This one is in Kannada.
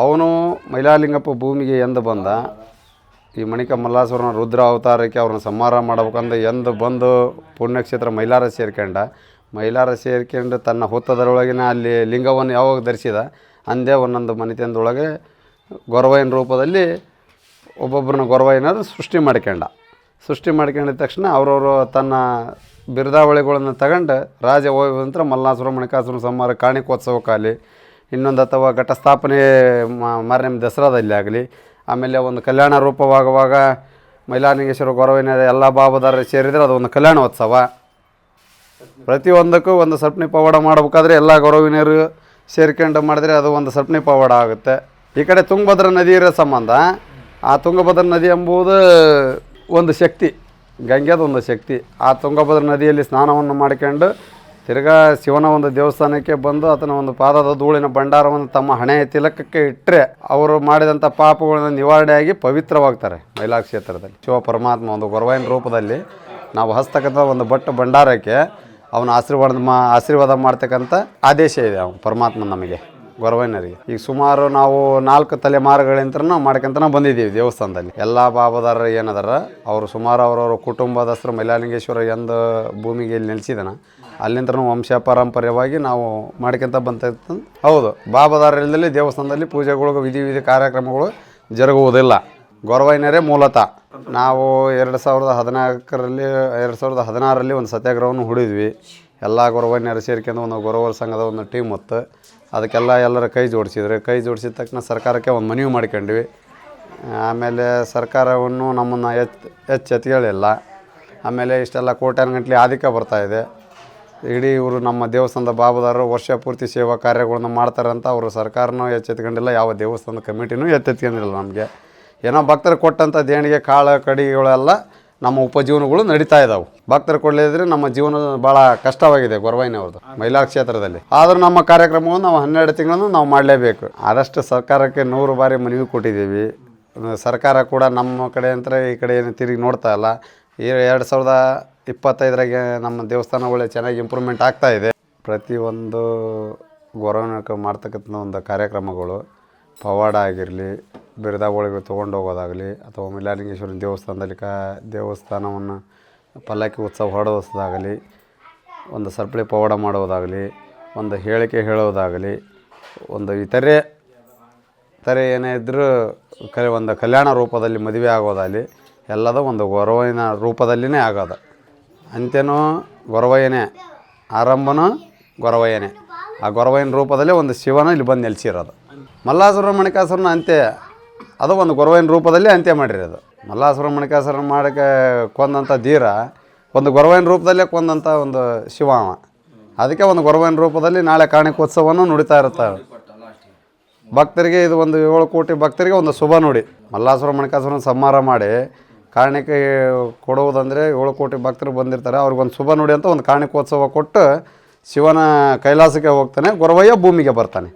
ಅವನು ಮೈಲಾಲಿಂಗಪ್ಪ ಭೂಮಿಗೆ ಎಂದು ಬಂದ. ಈ ಮಣಿಕ ಮಲ್ಲಾಸುರನ ರುದ್ರ ಅವತಾರಕ್ಕೆ ಅವ್ರನ್ನ ಸಂಹಾರ ಮಾಡ್ಬೇಕಂದು ಎಂದು ಬಂದು ಪುಣ್ಯಕ್ಷೇತ್ರ ಮೈಲಾರ ಸೇರ್ಕೊಂಡ. ಮೈಲಾರ ಸೇರ್ಕೊಂಡು ತನ್ನ ಹುತ್ತದರೊಳಗಿನ ಅಲ್ಲಿ ಲಿಂಗವನ್ನು ಯಾವಾಗ ಧರಿಸಿದ? ಅಂದೇ ಒಂದೊಂದು ಮನೆತನದೊಳಗೆ ಗೊರವೈನ ರೂಪದಲ್ಲಿ ಒಬ್ಬೊಬ್ಬರನ್ನ ಗೊರವಯ್ಯನ ಸೃಷ್ಟಿ ಮಾಡ್ಕೊಂಡ. ಸೃಷ್ಟಿ ಮಾಡ್ಕೊಂಡಿದ ತಕ್ಷಣ ಅವರವರು ತನ್ನ ಬಿರುದಾವಳಿಗಳನ್ನು ತಗೊಂಡು ರಾಜ ಹೋಗಿ ನಂತರ ಮಲ್ಲಾಸುರ ಮಣಿಕಾಸುರ ಸಂಹಾರ ಕಾಣಿಕೋತ್ಸವಕ್ಕಾಗಲಿ ಇನ್ನೊಂದು ಅಥವಾ ಘಟಸ್ಥಾಪನೆ ಮಾರನೇ ದಸರಾದಲ್ಲಿ ಆಗಲಿ ಆಮೇಲೆ ಒಂದು ಕಲ್ಯಾಣ ರೂಪವಾಗುವಾಗ ಮೈಲಾರಲಿಂಗೇಶ್ವರ ಗೌರವಿನ ಎಲ್ಲ ಬಾಬದಾರರು ಸೇರಿದರೆ ಅದು ಒಂದು ಕಲ್ಯಾಣೋತ್ಸವ. ಪ್ರತಿಯೊಂದಕ್ಕೂ ಒಂದು ಸಪ್ನಿ ಪವಾಡ ಮಾಡಬೇಕಾದ್ರೆ ಎಲ್ಲ ಗೌರವಿನರು ಸೇರ್ಕೊಂಡು ಮಾಡಿದ್ರೆ ಅದು ಒಂದು ಸಪ್ನಿ ಪವಾಡ ಆಗುತ್ತೆ. ಈ ಕಡೆ ತುಂಗಭದ್ರಾ ನದಿ ಇರೋ ಸಂಬಂಧ, ಆ ತುಂಗಭದ್ರಾ ನದಿ ಎಂಬುದು ಒಂದು ಶಕ್ತಿ ಗಂಗೆದ ಒಂದು ಶಕ್ತಿ. ಆ ತುಂಗಭದ್ರಾ ನದಿಯಲ್ಲಿ ಸ್ನಾನವನ್ನು ಮಾಡ್ಕೊಂಡು ತಿರ್ಗಾ ಶಿವನ ಒಂದು ದೇವಸ್ಥಾನಕ್ಕೆ ಬಂದು ಆತನ ಒಂದು ಪಾದದ ಧೂಳಿನ ಭಂಡಾರವನ್ನು ತಮ್ಮ ಹಣೆಯ ತಿಲಕಕ್ಕೆ ಇಟ್ಟರೆ ಅವರು ಮಾಡಿದಂಥ ಪಾಪಗಳನ್ನು ನಿವಾರಣೆಯಾಗಿ ಪವಿತ್ರವಾಗ್ತಾರೆ ಮೈಲಾ ಕ್ಷೇತ್ರದಲ್ಲಿ ಶಿವ ಪರಮಾತ್ಮ ಒಂದು ಗೊರವೈನ ರೂಪದಲ್ಲಿ ನಾವು ಹಸ್ತಕ್ಕಂಥ ಒಂದು ಬಟ್ಟು ಭಂಡಾರಕ್ಕೆ ಅವನ ಆಶೀರ್ವಾದ ಮಾ ಆಶೀರ್ವಾದ ಮಾಡ್ತಕ್ಕಂಥ ಆದೇಶ ಇದೆ. ಅವನು ಪರಮಾತ್ಮ ನಮಗೆ. ಗೊರವೈನರಿಗೆ ಈಗ ಸುಮಾರು ನಾವು ನಾಲ್ಕು ತಲೆಮಾರುಗಳಿಂತ ನಾವು ಬಂದಿದ್ದೀವಿ ದೇವಸ್ಥಾನದಲ್ಲಿ. ಎಲ್ಲ ಬಾಬದಾರರು ಏನದಾರ, ಅವರು ಸುಮಾರು ಅವರವ್ರ ಕುಟುಂಬದಸ್ತ್ರ ಮೈಲಾಲಿಂಗೇಶ್ವರ ಎಂದು ಭೂಮಿಗೆ ಇಲ್ಲಿ ನೆಲೆಸಿದನ. ಅಲ್ಲಿಂದ ವಂಶ ಪಾರಂಪರ್ಯವಾಗಿ ನಾವು ಮಾಡ್ಕೊಂತ ಬಂತ ಹೌದು. ಬಾಬದಾರರಿಂದಲೇ ದೇವಸ್ಥಾನದಲ್ಲಿ ಪೂಜೆಗಳು ವಿಧಿ ವಿಧಿ ಕಾರ್ಯಕ್ರಮಗಳು ಜರುಗುವುದಿಲ್ಲ. ಗೊರವೈನರೇ ಮೂಲತಃ. ನಾವು ಎರಡು ಸಾವಿರದ ಹದಿನಾಲ್ಕರಲ್ಲಿ, ಎರಡು ಸಾವಿರದ ಹದಿನಾರರಲ್ಲಿ ಒಂದು ಸತ್ಯಾಗ್ರಹವನ್ನು ಹೂಡಿದ್ವಿ. ಎಲ್ಲ ಗೊರವನ್ನೆರ ಸೇರ್ಕೊಂಡು ಒಂದು ಗೊರವರ ಸಂಘದ ಒಂದು ಟೀಮ್ ಹೊತ್ತು ಅದಕ್ಕೆಲ್ಲ ಎಲ್ಲರ ಕೈ ಜೋಡಿಸಿದ್ರು. ಕೈ ಜೋಡಿಸಿದ ತಕ್ಷಣ ಸರ್ಕಾರಕ್ಕೆ ಒಂದು ಮನವಿ ಮಾಡ್ಕೊಂಡ್ವಿ. ಆಮೇಲೆ ಸರ್ಕಾರವನ್ನು ನಮ್ಮನ್ನು ಎಚ್ ಎಚ್ಚೆತ್ಗಳಿಲ್ಲ ಆಮೇಲೆ ಇಷ್ಟೆಲ್ಲ ಕೋಟ್ಯಾನುಗಂಟ್ಲೆ ಬರ್ತಾ ಬರ್ತಾಯಿದೆ ಇಡೀ ಇವರು ನಮ್ಮ ದೇವಸ್ಥಾನದ ಬಾಬುದಾರರು ವರ್ಷ ಪೂರ್ತಿ ಸೇವಾ ಕಾರ್ಯಗಳ್ನ ಮಾಡ್ತಾರೆ ಅಂತ ಅವರು ಸರ್ಕಾರನೂ ಎಚ್ಚೆತ್ಕೊಂಡಿಲ್ಲ, ಯಾವ ದೇವಸ್ಥಾನದ ಕಮಿಟಿನೂ ಎಚ್ಚೆತ್ಕೊಂಡಿಲ್ಲ ನಮಗೆ. ಏನೋ ಭಕ್ತರು ಕೊಟ್ಟಂಥ ದೇಣಿಗೆ, ಕಾಳು ಕಡಿಗಳೆಲ್ಲ ನಮ್ಮ ಉಪಜೀವನಗಳು ನಡೀತಾ ಇದ್ದಾವೆ ಭಕ್ತರು ಕೊಡಲಿದ್ರೆ ನಮ್ಮ ಜೀವನ ಭಾಳ ಕಷ್ಟವಾಗಿದೆ ಗೊರವಾಯಿನವ್ರದ್ದು ಮಹಿಳಾ ಕ್ಷೇತ್ರದಲ್ಲಿ. ಆದರೂ ನಮ್ಮ ಕಾರ್ಯಕ್ರಮವನ್ನು ನಾವು ಹನ್ನೆರಡು ತಿಂಗಳನ್ನು ನಾವು ಮಾಡಲೇಬೇಕು. ಆದಷ್ಟು ಸರ್ಕಾರಕ್ಕೆ ನೂರು ಬಾರಿ ಮನವಿ ಕೊಟ್ಟಿದ್ದೀವಿ. ಸರ್ಕಾರ ಕೂಡ ನಮ್ಮ ಕಡೆ ಅಂತ ಈ ಕಡೆ ಏನು ತಿರುಗಿ ನೋಡ್ತಾ ಇಲ್ಲ. ಈ ಎರಡು ಸಾವಿರದ ಇಪ್ಪತ್ತೈದರಾಗೆ ನಮ್ಮ ದೇವಸ್ಥಾನ ಒಳ್ಳೆ ಚೆನ್ನಾಗಿ ಇಂಪ್ರೂವ್ಮೆಂಟ್ ಆಗ್ತಾ ಇದೆ. ಪ್ರತಿಯೊಂದು ಗೊರವನಕ ಮಾಡ್ತಕ್ಕಂಥ ಒಂದು ಕಾರ್ಯಕ್ರಮಗಳು ಪವಾಡ ಆಗಿರಲಿ ಬಿರುದಾವಳಿಗಳು ತೊಗೊಂಡು ಹೋಗೋದಾಗಲಿ ಅಥವಾ ಮಿಲಾಲಿಂಗೇಶ್ವರನ ದೇವಸ್ಥಾನದಲ್ಲಿ ಕಾ ದೇವಸ್ಥಾನವನ್ನು ಪಲ್ಲಕ್ಕಿ ಉತ್ಸವ ಹೊರಡಿಸೋದಾಗಲಿ, ಒಂದು ಸರ್ಪಳಿ ಪವಾಡ ಮಾಡೋದಾಗಲಿ, ಒಂದು ಹೇಳಿಕೆ ಹೇಳೋದಾಗಲಿ, ಒಂದು ಇತರೆ ಇತರೆ ಏನೇ ಇದ್ದರೂ ಕ ಒಂದು ಕಲ್ಯಾಣ ರೂಪದಲ್ಲಿ ಮದುವೆ ಆಗೋದಾಗಲಿ, ಎಲ್ಲದೂ ಒಂದು ಗೊರವಿನ ರೂಪದಲ್ಲಿನೇ ಆಗೋದು. ಅಂತ್ಯನೂ ಗೊರವಯ್ಯನೇ, ಆರಂಭನೂ ಗೊರವಯ್ಯನೇ. ಆ ಗೊರವಯ್ಯನ ರೂಪದಲ್ಲಿ ಒಂದು ಶಿವನ ಇಲ್ಲಿ ಬಂದು ನೆಲೆಸಿರೋದು. ಮಲ್ಲಾಸುರ ಮಣಿಕಾಸುರನ ಅಂತ್ಯ ಅದು ಒಂದು ಗೊರವೈನ ರೂಪದಲ್ಲಿ ಅಂತ್ಯ ಮಾಡಿರೋದು. ಮಲ್ಲಾಸುರ ಮಣಿಕಾಸುರ ಮಾಡೋಕ್ಕೆ ಕೊಂದಂಥ ಧೀರ, ಒಂದು ಗೊರವೈನ ರೂಪದಲ್ಲೇ ಕೊಂದಂಥ ಒಂದು ಶಿವ ಅವ ಅದಕ್ಕೆ ಒಂದು ಗೊರವೈನ ರೂಪದಲ್ಲಿ ನಾಳೆ ಕಾಣಿಕೋತ್ಸವವನ್ನು ನುಡಿತಾ ಇರ್ತಾರೆ ಭಕ್ತರಿಗೆ ಇದು ಒಂದು ಏಳು ಕೋಟಿ ಭಕ್ತರಿಗೆ ಒಂದು ಶುಭ ನುಡಿ. ಮಲ್ಲಾಸುರ ಮಣಿಕಾಸುರನ ಸಂಹಾರ ಮಾಡಿ ಕಾಣಿಕೆ ಕೊಡುವುದಂದರೆ ಏಳು ಕೋಟಿ ಭಕ್ತರು ಬಂದಿರ್ತಾರೆ. ಅವ್ರಿಗೊಂದು ಶುಭ ನುಡಿ ಅಂತ ಒಂದು ಕಾರಣಿಕೋತ್ಸವ ಕೊಟ್ಟು ಶಿವನ ಕೈಲಾಸಕ್ಕೆ ಹೋಗ್ತಾನೆ, ಗೊರವಯ್ಯ ಭೂಮಿಗೆ ಬರ್ತಾನೆ.